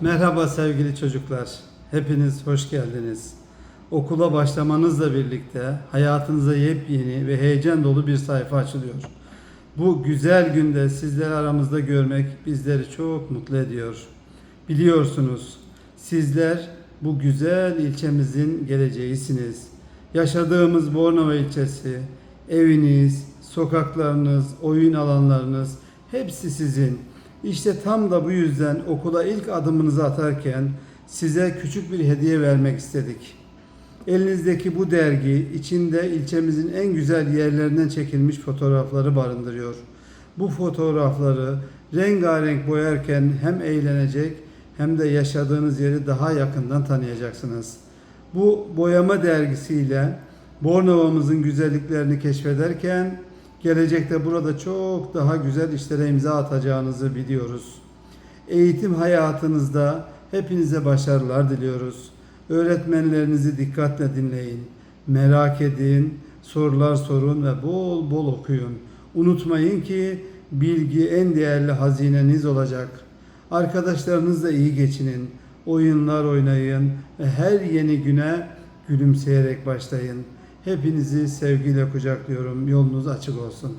Merhaba sevgili çocuklar. Hepiniz hoş geldiniz. Okula başlamanızla birlikte hayatınıza yepyeni ve heyecan dolu bir sayfa açılıyor. Bu güzel günde sizleri aramızda görmek bizleri çok mutlu ediyor. Biliyorsunuz sizler bu güzel ilçemizin geleceğisiniz. Yaşadığımız Bornova ilçesi, eviniz, sokaklarınız, oyun alanlarınız hepsi sizin. İşte tam da bu yüzden okula ilk adımınızı atarken size küçük bir hediye vermek istedik. Elinizdeki bu dergi içinde ilçemizin en güzel yerlerinden çekilmiş fotoğrafları barındırıyor. Bu fotoğrafları rengarenk boyarken hem eğlenecek hem de yaşadığınız yeri daha yakından tanıyacaksınız. Bu boyama dergisiyle Bornova'mızın güzelliklerini keşfederken gelecekte burada çok daha güzel işlere imza atacağınızı biliyoruz. Eğitim hayatınızda hepinize başarılar diliyoruz. Öğretmenlerinizi dikkatle dinleyin. Merak edin, sorular sorun ve bol bol okuyun. Unutmayın ki bilgi en değerli hazineniz olacak. Arkadaşlarınızla iyi geçinin. Oyunlar oynayın ve her yeni güne gülümseyerek başlayın. Hepinizi sevgiyle kucaklıyorum. Yolunuz açık olsun.